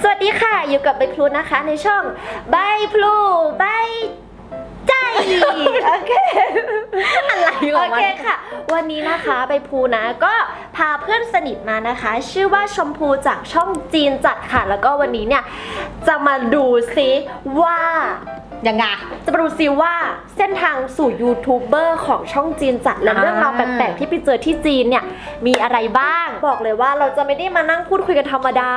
สวัสดีค่ะ อยู่กับใบพลูนะคะ ในช่องใบพลูใบใจ โอเค อะไรโอเคค่ะ วันนี้นะคะใบพลูนะก็พาเพื่อนสนิทมานะคะ ชื่อว่าชมพูจากช่องจีนจัดค่ะ แล้วก็วันนี้เนี่ย จะมาดูซิว่า ยังไง จะมาดูซิว่าเส้นทางสู่ยูทูบเบอร์ของช่องจีนจัดและอ่า เรื่องราวแปลกๆที่ไปเจอที่จีนเนี่ยมีอะไรบ้าง บอกเลยว่าเราจะไม่ได้มานั่งพูดคุยกันธรรมดา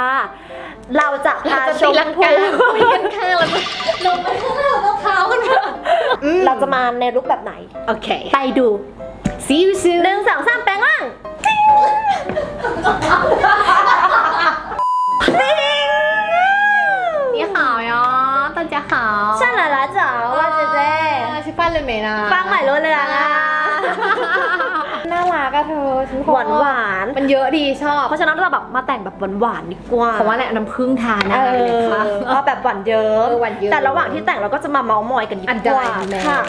เราจะพา จะ ช ตี ม ลัง พู กาคุยกันข้างแล้วก็ลงไปข้างล่างต้องเท้ากันมา เราจะมาในลุคแบบไหน โอเค ไปดู see you soon หนึ่งสองสามแปลงร่าง 你好呀大家好上来了จ๋าว่าเจเจ 吃饭了没呢 ฟังใหม่ รู้เลยนะน่ารักอะเธอฉันหวานหวานมันเยอะดีชอบๆเพราะฉะนั้นเราแบบมาแต่งแบบหวานๆดีกว่าเพราะว่าแหละน้ำผึ้งทานเอนะอเลยค่ะเอาแบบหวานเยิ้มเออหวานเยิ้มแต่ระหว่างที่แต่งเราก็จะมาเมาส์มอยกันดีอันกใดว่าแม่ค่ะ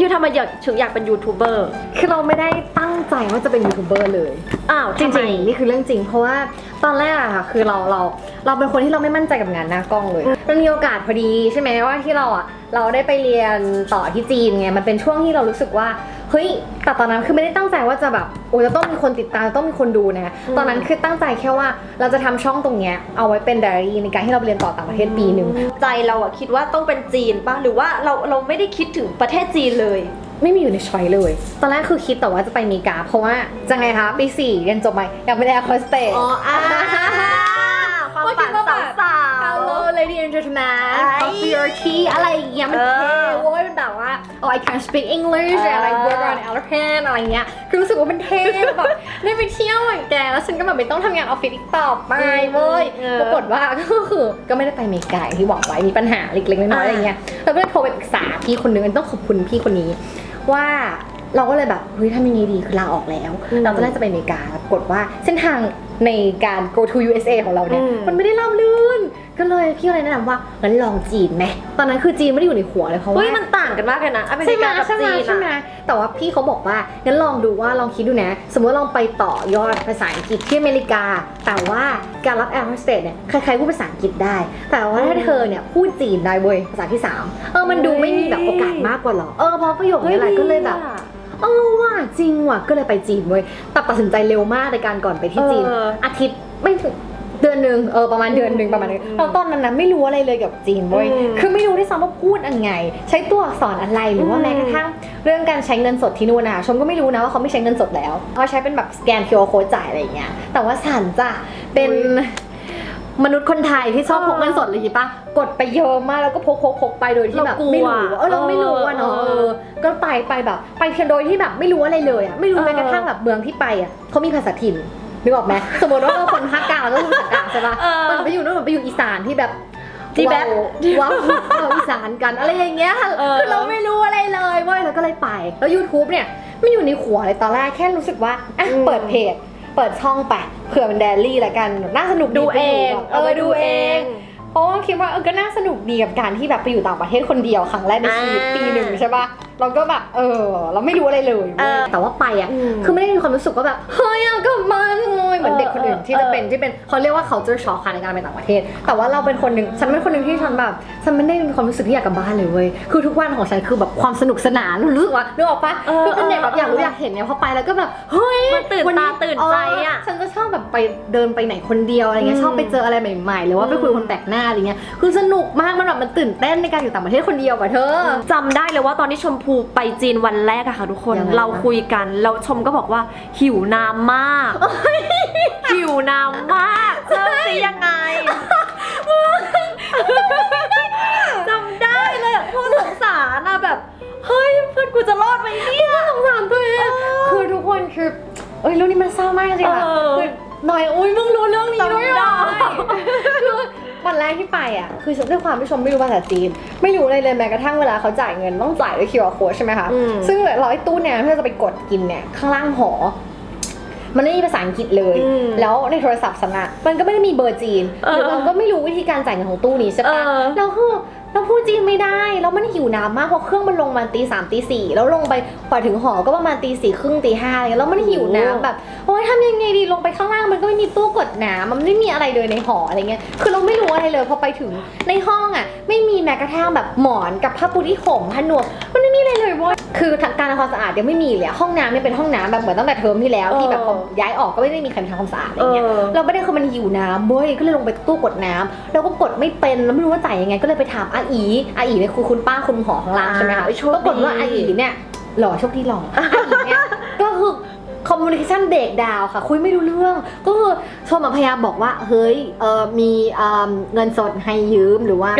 ยูทำไมอยากถึงอยากเป็นยูทูบเบอร์คือเราไม่ได้ตั้งใจว่าจะเป็นยูทูบเบอร์เลยอ้าวจทำไมริงๆนี่คือเรื่องจริง เพราะว่าตอนแรกอะค่ะคือเราเราเราเป็นคนที่เราไม่มั่นใจกับงานหน้ากล้องเลยมันมีโอกาสพอดีใช่ไหมว่าที่เราอะเราได้ไปเรียนต่อที่จีนไงมันเป็นช่วงที่เรารู้สึกว่าเฮ้ยแต่ตอนนั้นคือไม่ได้ตั้งใจว่าจะแบบโอ้จะต้องมีคนติดตามจะต้องมีคนดูนะตอนนั้นคือตั้งใจแค่ว่าเราจะทำช่องตรงเนี้ยเอาไว้เป็นไดอารี่ในการที่เราไปเรียนต่อต่างประเทศปีหนึ่งใจเราอะคิดว่าต้องเป็นจีนป่ะหรือว่าเราเราไม่ได้คิดถึงประเทศจีนเลย ไม่มีอยู่ในช้อยเลย ตอนแรกคือคิดแต่ว่าจะไปอเมริกา เพราะว่าจะไงคะปีสี่เรียนจบใหม่อยากเป็นแอร์โฮสเตสอ๋ออ่าความฝันสาวสาว Hello lady and gentlemen ไอ้ coffee or tea อะไรอย่างเงี้ยมันเออเท่เว้ยมันแบบว่า oh I can speak English เออ and I work on airplane อะไรเงี้ยคือรู้สึกว่ามันเท่แบบได้ไปเที่ยวเหมือนแกแล้วฉันก็แบบไม่ต้องทำงานออฟฟิศอีกต่อไปเว้ยเออปรากฏว่าก็คือก็ไม่ได้ไปอเมริกาอย่างที่บอกไว้มีปัญหาเล็กๆน้อยๆอะไรเงี้ยเราก็เลยโทรไปปรึกษาพี่คนนึงต้องขอบคุณพี่คนนี้ ว่าเราก็เลยแบบเฮ้ยทำยังไงดีคือลาออกแล้ว อืมเราตอนแรกจะไปอเมริกาปรากฏว่าเส้นทางในการ go to USA ของเราเนี่ย อืม มันไม่ได้ราบรื่น ก็เลยพี่ก็เลยแนะนำว่างั้นลองจีนไหมตอนนั้นคือจีนไม่ได้อยู่ในหัวเลยเพราะว่า เฮ้ยมันต่างกันมากเลยนะอเมใช่ริไหมกากับใช่ไหมจีนใช่ไหมอะแต่ว่าพี่เขาบอกว่างั้นลองดูว่าลองคิดดูนะ สมมติลองไปต่อยอดภาษาอังกฤษที่อเมริกา แต่ว่าการรับแอร์โฮสเตสเนี่ยใครๆพูดภาษาอังกฤษได้ แต่ว่าถ้าเธอเนี่ยพูดจีนได้เว้ยภาษาที่สามเออมันดูไม่มีแบบโอกาสมากกว่าหรอเออเพราะประโยคนี้แหละก็เลยแบบ เออว่ะจริงว่ะก็เลยไปจีนเว้ยแต่ตัดสินใจเร็วมากในการก่อนไปที่จีน เอออาทิตย์ไม่ถึง เดือนหนึ่งเออประมาณเดือนหนึ่งประมาณนึงอืมเราตอนนั้นนะไม่รู้อะไรเลยเกี่ยวกับจีนเว้ยอืมคือไม่รู้ด้วยซ้ำว่าพูดยังไง ใช้ตัวอักษรอะไรหรือว่าอืมแม้กระทั่งเรื่องการใช้เงินสดที่นู่นนะชมก็ไม่รู้นะว่าเขาไม่ใช้เงินสดแล้วเขาใช้เป็นแบบสแกน QR code จ่ายอะไรอย่างเงี้ยแต่ว่าสันจ้ะเป็นมนุษย์คนไทยที่ชอบพกเงินสดเลยคิดปะกดไปเยอะมากแล้วก็พกพกพกไปโดยที่แบบเรากลัวไม่รู้เออเราไม่รู้อะเนาะเออเออก็ไปไปแบบ ไปเพียงโดยที่แบบไม่รู้อะไรเลยอะไม่รู้เออแม้กระทั่งแบบเมืองที่ไปอะเขามีภาษาถิ่น นึกออกไหมสมมติว่าเราคนภาคกลางเราก็พูดภาษากลางใช่ปะเออมันไปอยู่นู่นมันไปอยู่อีสานที่แบบที่แบบว้าวว้าวอีสานกันอะไรอย่างเงี้ยเออ คือเราไม่รู้อะไรเลยเว้ยเราก็เลยไปแล้ว YouTube เนี่ยไม่อยู่ในหัวเลยตอนแรกแค่รู้สึกว่าอะอืม เปิดเพจ เปิดช่องไปเผื่อเป็นเดลี่ละกันน่าสนุกดูไปเอยู่งแบบเออดูเอง เพราะว่าคิดว่าเออก็น่าสนุกดีกับการที่แบบไปอยู่ต่างประเทศคนเดียวครั้งแรกในชีวิตอ่า ปีหนึ่งใช่ปะ เราก็แบบเออ เราไม่รู้อะไรเลยเออแต่ว่าไปอะ อืม คือไม่ได้มีความรู้สึกว่าแบบ เฮ้ยอยากกลับบ้าน เลยเหมือนเด็กคนอื่นเออที่จะเป็นที่เป็นเขาเรียกว่า culture shock ค่ะในการไปต่างประเทศ แต่ว่าเราเป็นคนหนึ่งฉันเป็นคนหนึ่งที่ฉันแบบฉันไม่ได้มีความรู้สึกที่อยากกลับบ้านเลยเว้ยคือทุกวันของฉันคือแบบความสนุกสนานรู้สึกว่านึกออกปะเออคือเป็นเด็กแบบอยากรู้เออออยากเห็นเนี่ยพอไปแล้วก็แบบเฮ้ยมันตื่นวัตาตื่นใจอะฉันจะชอบแบบไปเดินไปไหนคนเดียวอะไรเงี้ยอืมชอบไปเจออะไรใหม่ๆหรือว่าไปคุยกับคนแปลกหน้าอะไรเงี้ยคือสนุกมากมันแบบมันตื่นเต้นในการอยู่ต่างประเทศคนเดียวอะเธอจำได้เลยว่าตอนที่ชมพูไปจีนวันแรกอะค่ะทุกคนยังไงเราคุยกันแล้วชมก็บอกว่าหิวน้ำมากหิวน้ำมากเจอสิยังไงจำได้เลยอะพูดสงสารอะแบบ เฮ้ยเพื่อนกูจะรอดไหมเนี่ยสงสารตัวเองคือทุกคนคือเอ้ยเรื่องนี้มันเศร้ามากจริงๆอะเออ คือหน่อยอุ้ยมึงรู้เรื่องนี้ด้วยเหรอจำได้คือวันแรกที่ไปอะ คือด้วยความที่ชมไม่รู้ภาษาจีน ไม่รู้อะไรเลยแม้กระทั่งเวลาเขาจ่ายเงินต้องจ่ายด้วย QR code ใช่ไหมคะ อืม ซึ่งร้อยตู้เนี่ยเพื่อจะไปกดกินเนี่ยข้างล่างหอ มันไม่มีภาษาอังกฤษเลยอืมแล้วในโทรศัพท์สนะมันก็ไม่ได้มีเบอร์จีนเออหรือเราก็ไม่รู้วิธีการจ่ายเงินของตู้นี้ใช่ปะเออแล้วคือเราพูดจีนไม่ได้ แล้วมันหิวน้ำมากเพราะเครื่องมันลงมาตีสามตีสี่แล้วลงไปกว่าถึงหอก็ประมาณตีสี่ครึ่งตีห้าอะไรเงี้ยแล้วมันหิวน้ำแบบโอ๊ยทำยังไงดีลงไปข้างล่างมันก็ไม่มีตู้กดน้ำมันไม่มีอะไรเลยในหออะไรเงี้ยคือเราไม่รู้อะไรเลยพอไปถึงในห้องอะ ไม่มีแม้กระทั่งแบบหมอนกับผ้าปูที่ห่มผ้านวมมัน ไม่มีอะไรเลยเว้ยคือทางการทำความสะอาดยังไม่มีเลยอะห้องน้ำเนี่ยเป็นห้องน้ำแบบเหมือนตั้งแต่เทอมที่แล้วที่แบบพอย้ายออกก็ไม่ได้มีใครมาทำความสะอาดอะไรเอเงี้ยอเราไม่ได้คือมันหิวน้ำเว้ยก็เลยลงไปตู้กดน้ำแล้วก็กดไม่เป็นแล้วไม่รู้ว่าจ่ายยังไง ก็เลยไปถามอาอีอาอีเนี่ยคือคุณป้าคุณหอของร้านใช่ไหมคะอ่าโชคดีปรากฏว่าอาอีเนี่ยหล่อโชคดีหล่ออาอีเนี่ยก็คือคอ มมูนิเคชันเด็กดาวค่ะ คุยไม่รู้เรื่อง ก็คือชมอะพยายามบอกว่า เฮ้ยเออมีเอ่อเงินสดให้ยืมหรือว่า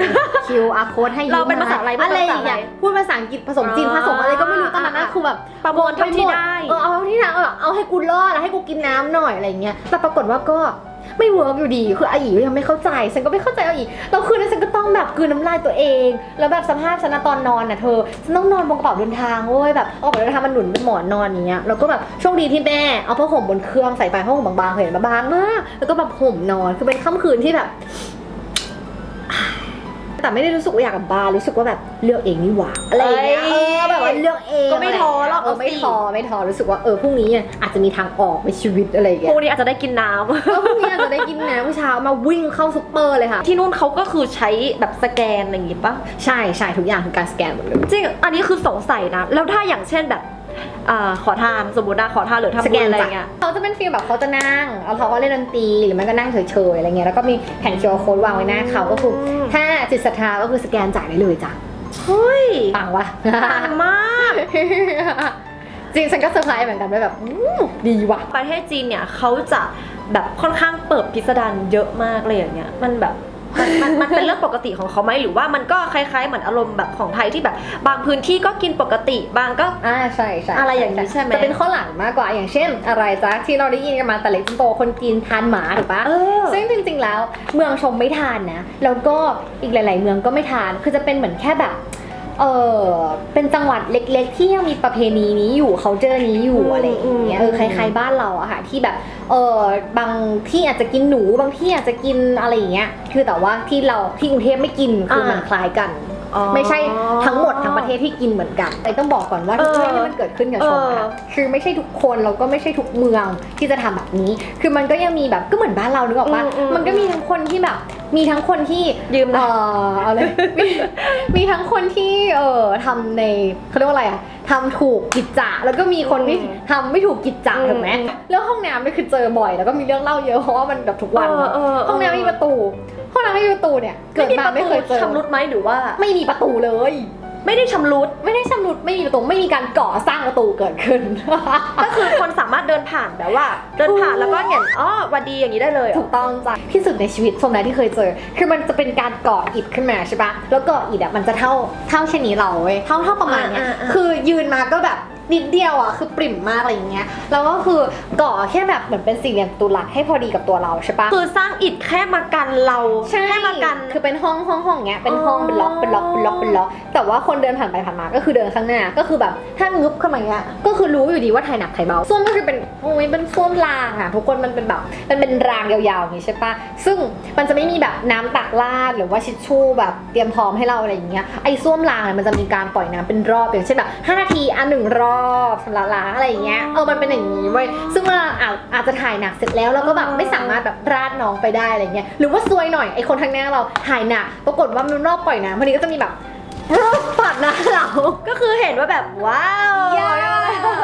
QR code ให้ยืมเราเป็นภาษาอะไรอะไรอย่างเงี้ยพูดภาษาอังกฤษผสมจีนผสมอะไรก็ไม่รู้ตอนนั้นนะคือแบบประมวลเท่าที่ได้เออเอาเท่าที่ได้เออเอาให้กูรอดแล้วให้กูกินน้ำหน่อยอะไรเงี้ยแต่ปรากฏว่าก็ ไม่เวิร์กอยู่ดี คืออาอีก็ยังไม่เข้าใจ ฉันก็ไม่เข้าใจอาอีแล้วคืนนั้นฉันก็ต้องแบบกืนน้ำลายตัวเอง แล้วแบบสภาพฉันนะตอนนอนน่ะเธอ ฉันต้องนอนบนกระเป๋าเดินทางเว้ยแบบเอากระเป๋าเดินทางมันหนุนเป็นหมอนนอนอย่างเงี้ย แล้วก็แบบโชคดีที่แม่เอาผ้าห่มบนเครื่องใส่ไปผ้าห่มบางๆเห็นมบางมาก แล้วก็แบบห่มนอน คือเป็นค่ำคืนที่แบบ แต่ไม่ได้รู้สึกว่าอยากกลับบ้านรู้สึกว่าแบบเลือกเองนี่หว่าอะไรอย่างเงี้ยเอ้เอยอแบบว่าเลือกเองก็ไม่ท้อหรอกเออไม่เอาสิท้อไม่ท้อรู้สึกว่าเออพรุ่งนี้อาจจะมีทางออกในชีวิตอะไรอย่างพเงี้รุ่ยงนี้อาจจะได้กินน้ำเออพรุ่งนี้อาจจะได้กินน้ำเมื่อเช้ามาวิ่งเข้าซุปเปอร์เลยค่ะ ที่นู่นเขาก็คือใช้แบบสแกนอะไรอย่างงี้ปะใช่ใช่ทุกอย่างคือการสแกนหมดเลย จริงอันนี้คือสงสัยนะ แล้วถ้าอย่างเช่นแบบ อ่าขอทานสมมตินะขอทานหรือทำสบุแกญนอะไรจ้ะเงี้ย เขาจะเป็นฟีลแบบเขาจะนั่งแล้วเขาก็เล่นดนตรีหรือไม่ก็นั่งเฉยๆอะไรเงี้ยแล้วก็มีแผ่น QR code วางไว้หน้าเขาก็คืออืมถ้าจิตศรัทธาก็คือสแกนจ่ายได้เลยจ้ะเฮ้ยปังวะ ปังมาก จริงฉันก็เซอร์ไพรส์เหมือนกันด้วยแบบอู้ดีว่ะ ประเทศจีนเนี่ยเขาจะแบบค่อนข้างเปิดพิสดารเยอะมากเลยอย่างเงี้ยมันแบบ มันมันมันเป็นเรื่องปกติของเขาไหมหรือว่ามันก็คล้ายๆเหมือนอารมณ์แบบของไทยที่แบบ บางพื้นที่ก็กินปกติบางก็ อ่าใช่ใช่อะไรอย่างนี้ใช่ไหม จะเป็นข้อหลังมากกว่าอย่างเช่น อะไรจ๊ะที่เราได้ยินกันมาแต่เล็กจนโตคนจีนทานหมาถูกปะเออ ซึ่งจริงๆแล้วเมืองชมไม่ทานนะแล้วก็อีกหลาย ๆ เมืองก็ไม่ทานคือจะเป็นเหมือนแค่แบบ เออเป็นจังหวัดเล็กๆ ที่ยังมีประเพณีนี้อยู่เขาเจอนี้อยู่อืมอะไรอย่างเงี้ยเอออืมคล้ายๆบ้านเราอะค่ะที่แบบเออบางที่อาจจะกินหนูบางที่อาจจะกินอะไรอย่างเงี้ยคือแต่ว่าที่เราที่กรุงเทพไม่กินคือมันคล้ายกัน อ๋อไม่ใช่ทั้งหมดทั้งประเทศที่กินเหมือนกันไอ้ต้องบอกก่อนว่าทุกเออเรื่องที่มันเกิดขึ้นกับชมเออะอคือไม่ใช่ทุกคนแล้วก็ไม่ใช่ทุกเมืองที่จะทำแบบนี้ คือมันก็ยังมีแบบก็เหมือนบ้านเรานึกออกปะอืมอืม มันก็มีทั้งคนที่แบบ มีทั้งคนที่ ยืมเอนะ อเอาเลยมีมีทั้งคนที่เออทำในเขาเรียกว่าอะไรอะทำถูกกิจจะแล้วก็มีคนที่อืมทำไม่ถูกกิจจะอืม ถูกไหมอืมแล้วห้องน้ำนี่คือเจอบ่อย แล้วก็มีเรื่องเล่าเยอะเพราะว่ามันแบบทุกวันเออเออเออห้องน้ำไม่มีประตู ห้องน้ำไม่มีประตูเนี่ย เกิดมาไม่เคยเจอชำรุดไหมหรือว่า ไม่มีประตูเลย ไม่ได้ชำรุด ไม่ได้ชำรุด ไม่มีประตู ไม่มีการก่อสร้างประตูเกิดขึ้น ก็คือคนสามารถเดินผ่านแบบว่า เดินผ่านแล้วก็เห็น อ๋อหวันดีอย่างนี้ได้เลยเหรถูอกต้องจ้ะที่สุดในชีวิตสมแล้วที่เคยเจอ คือมันจะเป็นการก่ออิฐขึ้นมาใช่ปะแล้วก่ออิฐอะมันจะเท่า เท่าเช่นนี้เราเว้ย เท่าเท่าประมาณเนี้ยอ่าอ่าคือยืนมาก็แบบ นิดเดียวอะคือปริ่มมากอะไรอย่างเงี้ยแล้วก็คือก่อแค่แบบเหมือนเป็นสี่เหลี่ยมประตูหลักให้พอดีกับตัวเราใช่ปะคือสร้างอิฐแค่มากันเราใช่แค่มากัน คือเป็นห้องห้องห้องเงี้ยเป็นห้องอ๋อเป็นล็อกเป็นล็อกเป็นล็อกเป็นล็อกแต่ว่าคนเดินผ่านไปผ่านมาก็คือเดินข้างหน้าก็คือแบบถ้างึบเข้ามาเงี้ยก็คือรู้อยู่ดีว่าถ่ายหนักถ่ายเบาส้วมก็คือเป็นโอ้ยเป็นส้วมรางอะทุกคนมันเป็นแบบมันเป็นรางยาวๆอย่างงี้ใช่ปะซึ่งมันจะไม่มีแบบน้ำตักราดหรือว่าชิชชู่แบบเตรียมพร้อมให้เราอะไรอย่างเงี้ยไอ้ส้วมรางเนี่ยมันจะมีการปล่อยน้ำเป็นรอบอย่างเช่นแบบ5นาทีอะหนึ่งรอบชำระล้างอะไรอย่างเงี้ยเออมันเป็นอย่างนี้เว้ยซึ่งเวลาอาจอาจจะถ่ายหนักเสร็จแล้วเราก็แบบไม่สามารถแบบราดน้องไปได้อะไรเงี้ยหรือว่าซวยหน่อยไอคนทางหน้าเราถ่ายหนักปรากฏว่ามันรอบปล่อยน้ำพอดีก็จะมีแบบรอบปัดหน้าเราก็คือเห็นว่าแบบว้าว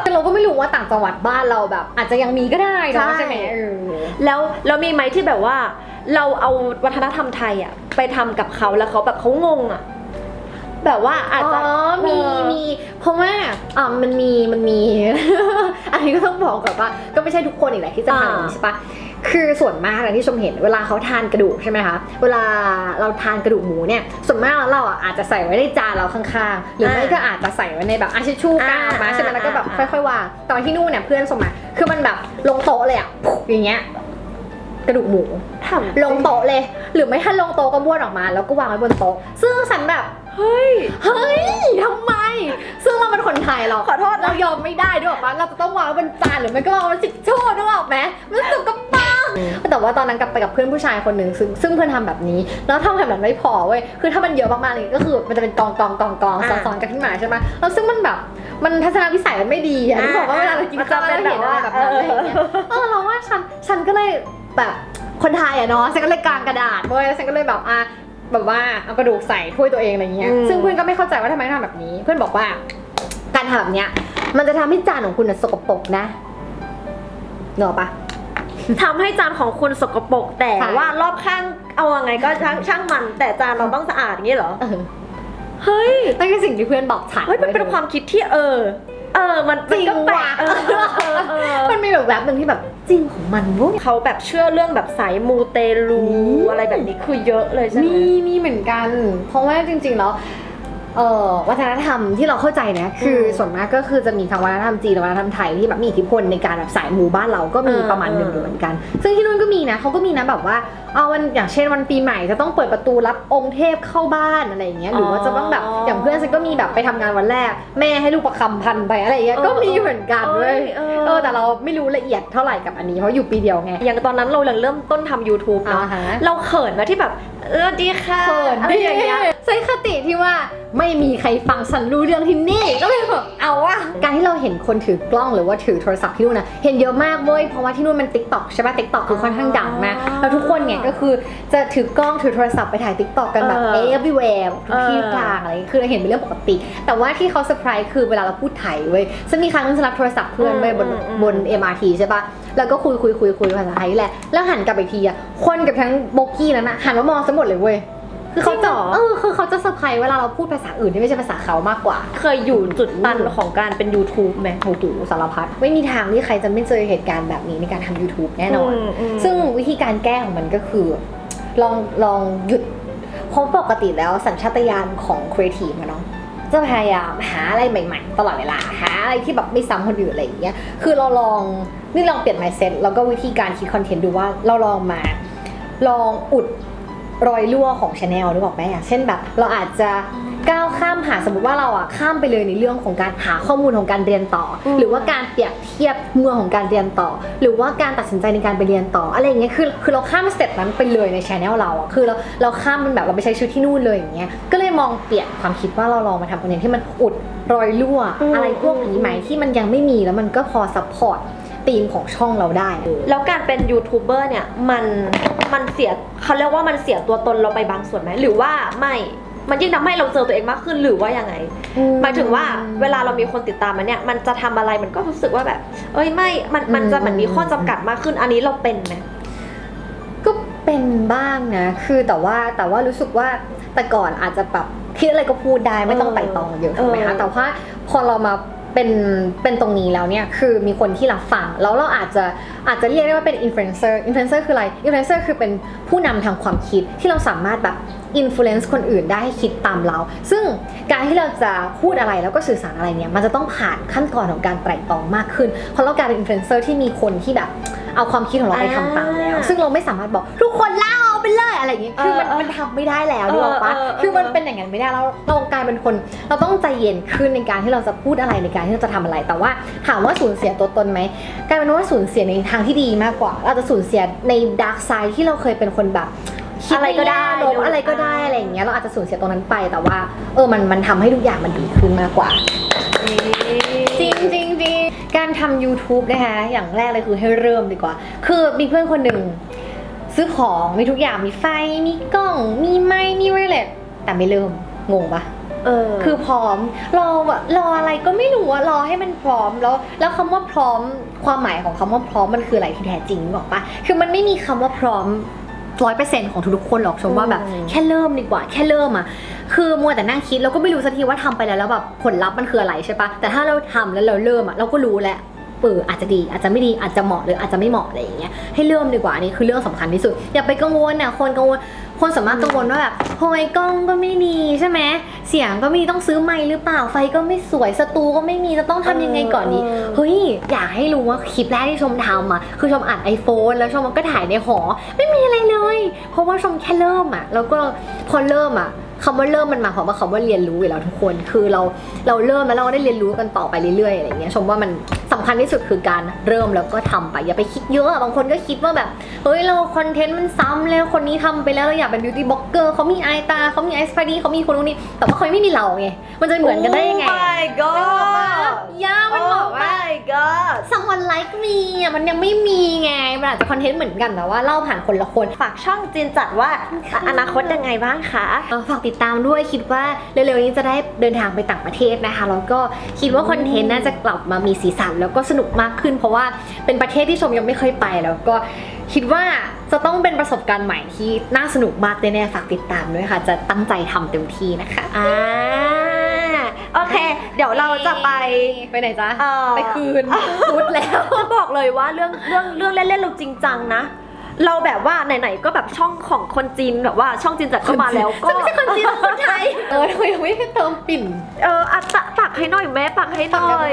แต่เราก็ไม่รู้ว่าต่างจังหวัดบ้านเราแบบ อาจจะยังมีก็ได้เนอะใช่ใช่ไหมเออแล้วแล้วมีไหมที่แบบว่า เราเอาวัฒนธรรมไทยอะไปทำกับเขาแล้วเขาแบบเขางงอะ แบบว่าอาจอ๋จะอมีเออมีเพราะว่าอ่ามันมีมันมี อันนี้ก็ต้องบอกก่อนว่าก็ไม่ใช่ทุกคนอีกแหละที่จะทำอย่างนี้ใช่ปะคือส่วนมากนะที่ชมเห็นเวลาเขาทานกระดูกใช่ไหมคะเวลาเราทานกระดูกหมูเนี่ยส่วนมากแล้วเราอะอาจจะใส่ไว้ในจานเราข้างๆ หรือไม่อ่าก็อาจจะใส่ไว้ในแบบอาชิชชูกลางออกมาอ่าใช่ไหมแล้วก็แบบอ่าค่อยๆวางแต่ว่าที่นู่นเนี่ยเพื่อนส่งมาคือมันแบบลงโต๊ะเลยอะปุ๊บอย่างเงี้ยกระดูกหมูทำลงโต๊ะเลย หรือไม่ถ้าลงโต๊ะก็บ้วนออกมา แล้วก็วางไว้บนโต๊ะซึ่งฉันแบบ เฮ้ย เฮ้ยทำไม ซึ่งเราเป็นคนไทยเราขอโทษนะ เรายอมไม่ได้ด้วยหรอกปะเราจะต้องวางไว้บนจานหรือไม่ก็วางไว้บนชิชชู่ด้วยหรอกไหมมันสกปรกแต่ว่าตอนนั้นกลับไปกับเพื่อนผู้ชายคนหนึ่งซึ่งซึ่งเพื่อนทำแบบนี้ แล้วทำแบบนั้นไม่พอเว้ยคือถ้ามันเยอะมากๆเลยก็คือมันจะเป็นกองกองกองกองอ่าซ้อนๆกันขึ้นมาใช่ไหมแล้วซึ่งมันแบบมันทัศนวิสัยมันไม่ดีอะที่บอกว่าเวลาเรากินข้าวแล้วเห็นอะไรแบบนั้นอะไรอย่างเงี้ย เออเราว่าฉันฉันก็เลยแบบคนไทยอะเนาะฉันก็เลยกางกระดาษเว้ยแล้วฉันก็เลยแบบอะ แบบว่าเอากระดูกใส่ถ้วยตัวเองอะไรเงี้ย อืม ซึ่งเพื่อนก็ไม่เข้าใจว่าทำไมทำแบบนี้ เพื่อนบอกว่าการทำแบบเนี้ยมันจะทำให้จานของคุณน่ะสกปรกนะเนกอะปะ ทำให้จานของคุณสกปรกแต่ใช่ ว่ารอบข้างเอายังไงก็ช่างช่างมัน แต่จานเราต้องสะอาดอย่างนี้เหรอ เออเฮ้ย นั่นคือสิ่งที่เพื่อนบอกฉันเฮ้ยมันเป็นความคิดที่เออ เออ มันจริงมันก็แปลว่ะกเออเออเออเออมันมีแบบแบบหนึ่งที่แบบ จริงของมันเว้ย เขาแบบเชื่อเรื่องแบบสายมูเตลู อืม อะไรแบบนี้คือเยอะเลยใช่ไหม มีมีเหมือนกัน เพราะว่าจริงๆแล้ว เอ่อวัฒนธรรมที่เราเข้าใจนะคืออมส่วนมากก็คือจะมีทั้งวัฒนธรรมจีนและวัฒนธรรมไทยที่แบบมีอิทธิพลในการแบบสายมูบ้านเราก็มีเออประมาณหนึ่งเออเหมือนกัน ซึ่งที่นู่นก็มีนะเขาก็มีนะแบบว่าเอาวันอย่างเช่นวันปีใหม่จะต้องเปิดประตูรับองค์เทพเข้าบ้านอะไรอย่างเงี้ยหรือว่าจะต้องแบบอย่างเพื่อนฉันก็มีแบบไปทำงานวันแรก แม่ให้ลูกประคำพันไปอะไรอย่างเงี้ยก็มีเหมือนกันเว้ยเอเออแต่เราไม่รู้ละเอียดเท่าไหร่กับอันนี้เพราะอยู่ปีเดียวไงอย่างตอนนั้นเรายังเริ่มต้นทำ YouTube เนาะอ่าฮะเราเขินนะที่แบบ เออดีค่ะเขินอะไรอย่างเงี้ยใช้คติที่ว่าไม่มีใครฟังฉันรู้เรื่องที่นี่ก็เลยแบบเอาวะการที่เราเห็นคนถือกล้องหรือว่าถือโทรศัพท์ที่นู่นนะเห็นเยอะมากเว้ยเพราะว่าที่นู่นมันติ๊กต็อกใช่ป่ะติ๊กต็อกคือค่อนข้างดังมากแล้วทุกคนเนี่ยก็คือจะถือกล้องถือโทรศัพท์ไปถ่ายติ๊กต็อกกันแบบเออ everywhere ทุกที่เออทางอะไรอย่างเงี้ยคือเราเห็นเป็นเรื่องปกติ แต่ว่าที่เขาเซอร์ไพรส์คือเวลาเราพูดไทยเว้ยฉันมีครั้งนึงฉันรับโทรศัพท์เพื่อนเว้ยบนอืมอืมบน MRT ใช่ป่ะ แล้วก็คุยคุยคุยคุยภาษาไทยแหละ แล้วหันกลับไปทีอะคนกับทั้งโบกี้นั้นอะหันมามองซะหมดเลยเว้ยคือเขาจริงเหจะรอเออคือเขาจะเซอร์ไพรส์เวลาเราพูดภาษาอื่นที่ไม่ใช่ภาษาเขามากกว่า เคยอยู่จุดตันของการเป็น YouTube ไหมโอ้โหสารพัดไม่มีทางที่ใครจะไม่เจอเหตุการณ์แบบนี้ในการทำ YouTube แน่นอนมมซึ่งวิธีการแก้ของมันก็คือ ลองลองหยุดเพราะปกติแล้วสัญชาตญาณของครีเอทีฟอะเนาะจะพยายามหาอะไรใหม่ ๆ ตลอดเวลา หาอะไรที่แบบไม่ซ้ำคนอื่นอะไรอย่างเงี้ยคือเราลอง นี่ลองเปลี่ยน mindset แล้วก็วิธีการคิดคอนเทนต์ดูว่าเราลองมา ลองอุดรอยรั่วของชาแนลนึกออกไหมอย่างเช่นแบบ เราอาจจะก้าวข้ามหาสมมติว่าเราอะข้ามไปเลยในเรื่องของการหาข้อมูลของการเรียนต่ออมหรือว่าการเปรียบเทียบเมืองของการเรียนต่อ หรือว่าการตัดสินใจในการไปเรียนต่อ อะไรอย่างเงี้ยคือคือเราข้ามสเต็ปนั้นไปเลยในชาแนลเราอะคือเราเราข้ามเป็นแบบเราไปใช้ชีวิตที่นู่นเลยอย่างเงี้ยก็เลยมองเปลี่ยนความคิดว่าเราลองมาทำคอนเทนต์ที่มันอุดรอยรั่วอืมอะไรพวกนี้ไหมที่มันยังไม่มีแล้วมันก็พอซัพพอร์ต ธีมของช่องเราได้ แล้วการเป็นยูทูบเบอร์เนี่ยมันมันเสียเขาเรียกว่ามันเสียตัวตนเราไปบางส่วนไหมหรือว่าไม่มันยิ่งทำให้เราเจอตัวเองมากขึ้นหรือว่ายังไงหมายถึงว่าเวลาเรามีคนติดตามมันเนี่ย มันจะทำอะไรมันก็รู้สึกว่าแบบ เอ้ยไม่มันมันจะเหมือนมีข้อจำกัดมากขึ้นอันนี้เราเป็นไหมก็เป็นบ้างนะ คือแต่ว่าแต่ว่ารู้สึกว่าแต่ก่อนอาจจะแบบคิดอะไรก็พูดได้ไม่ต้องเออไต่ตองเยอะถูกไหมเอคะอแต่ว่าพอเรามา เป็นเป็นตรงนี้แล้วเนี่ยคือมีคนที่รับฟังแล้วเราอาจจะอาจจะเรียกได้ว่าเป็นอินฟลูเอนเซอร์อินฟลูเอนเซอร์คืออะไรอินฟลูเอนเซอร์คือเป็นผู้นำทางความคิดที่เราสามารถแบบอินฟลูเอนซ์คนอื่นได้ให้คิดตามเรา ซึ่งการที่เราจะพูดอะไรแล้วก็สื่อสารอะไรเนี่ยมันจะต้องผ่านขั้นตอนของการไตร่ตรองมากขึ้น เพราะเรากลายเป็นอินฟลูเอนเซอร์ที่มีคนที่แบบเอาความคิดของเราไปทำตามแล้วอ่าซึ่งเราไม่สามารถบอกทุกคนเล่าไปเลย อะไรอย่างเงี้ยคือมันเออเออมันทำไม่ได้แล้วนึกออกปะเออเออเออคือมันเป็นอย่างนั้นไม่ได้เราเรากลายเป็นคน เราต้องใจเย็นขึ้นในการที่เราจะพูดอะไรในการที่เราจะทำอะไร แต่ว่าถามว่าสูญเสียตัวตนไหมกลายเป็นว่าสูญเสียในทางที่ดีมากกว่า เราจะสูญเสียในดาร์กไซด์ที่เราเคยเป็นคนแบบคิดอะไรก็ได้ในแง่ลบอะไรก็ได้อะไรอย่างเงี้ยเราอาจจะสูญเสียตรงนั้นไปแต่ว่า เออมันมันทำให้ทุกอย่างมันดีขึ้นมากกว่าจริงจริงจริงการทำ YouTube นะคะอย่างแรกเลยคือให้เริ่มดีกว่า คือมีเพื่อนคนหนึ่ง ซื้อของมีทุกอย่างมีไฟ มีกล้อง มีไม้มีไวเลสแต่ไม่เริ่มงงปะเออคือพร้อมรอแบบรออะไรก็ไม่รู้อะรอให้มันพร้อมแล้ว แล้วคำว่าพร้อมความหมายของคำว่าพร้อมมันคืออะไรที่แท้จริงบอกปะคือมันไม่มีคำว่าพร้อมร้อยเปอร์เซ็นต์ของทุกๆคนหรอกชมว่าแบบอืม แค่เริ่มดีกว่า แค่เริ่มอะคือมัวแต่นั่งคิดเราก็ไม่รู้สักทีว่าทำไปแล้วแล้วแบบผลลัพธ์มันคืออะไรใช่ปะแต่ถ้าเราทำแล้วเราเริ่มอะเราก็รู้แล้ว เอออาจจะดีอาจจะไม่ดีอาจจะเหมาะหรืออาจจะไม่เหมาะอะไรอย่างเงี้ยให้เริ่มดีกว่าอันนี่คือเรื่องสำคัญที่สุด อย่าไปกังวลนะคนกังวลคนสามารถกังวลว่าแบบโฮยกล้องก็ไม่ดีใช่ไหมเสียงก็ไมีต้องซื้อไมค์หรือเปล่าไฟก็ไม่สวยสตูก็ไม่มีจะต้องทำยังไงก่อนดีเออเฮ้ยอยากให้รู้ว่าคลิปแรกที่ชมทำอะคือชมอัด iPhone แล้วชมก็ถ่ายในหอ ไม่มีอะไรเลย เพราะว่าชมแค่เริ่มอะแล้วก็พอเริ่มอะคำว่าเริ่มมันมาพร้อมกับคำว่าเรียนรู้อยู่แล้วทุกคน คือเราเราเริ่มแล้วเราก็ได้เรียนรู้กันต่อไปเรื่อยๆอะไรอย่างเงี้ยชมว่ามัน สำคัญที่สุดคือการเริ่มแล้วก็ทำไปอย่าไปคิดเยอะอะบางคนก็คิดว่าแบบเฮ้ยเราคอนเทนต์มันซ้ำแล้วคนนี้ทำไปแล้วเราอยากเป็นบิวตี้บล็อกเกอร์เขามีไอตาเขามีไอสพาดีเขามีคนนู้นนี่แต่ว่าเขาไม่มีเราไงมันจะเหมือนกันได้ยังไง Oh my god ย่ามันบอก Oh ว่า my god someone like me อะมันยังไม่มีไงมันอาจจะคอนเทนต์เหมือนกันแต่ว่าเล่าผ่านคนละคนฝากช่องจินจัดว่าอนาคตยังไงบ้างคะเอ่อฝากติดตามด้วยคิดว่าเร็วๆนี้จะได้เดินทางไปต่างประเทศนะคะแล้วก็คิดว่าคอนเทนต์น่าจะกลับมามีสีสันแล้วก็สนุกมากขึ้น เพราะว่าเป็นประเทศที่ชมยังไม่เคยไป แล้วก็คิดว่าจะต้องเป็นประสบการณ์ใหม่ที่น่าสนุกมากแน่ๆฝากติดตามด้วยค่ะ จะตั้งใจทำเต็มที่นะคะอ่าโอเค เดี๋ยวเราจะไปไปไหนจ๊ะเอ่อไปคืนพุธแล้วจะบอกเลยว่าเรื่องเรื่องเรื่องเล่นๆเราจริงจังนะเราแบบว่าไหนๆก็แบบช่องของคนจีนแบบว่าช่องจีนจัดก็มาแล้วก็จะไม่ใช่คนจีนหรอคนไทยเออทำไมยังไม่ให้เติมปิ่น เอออัตะตักให้หน่อยแม่ตักให้หน่อย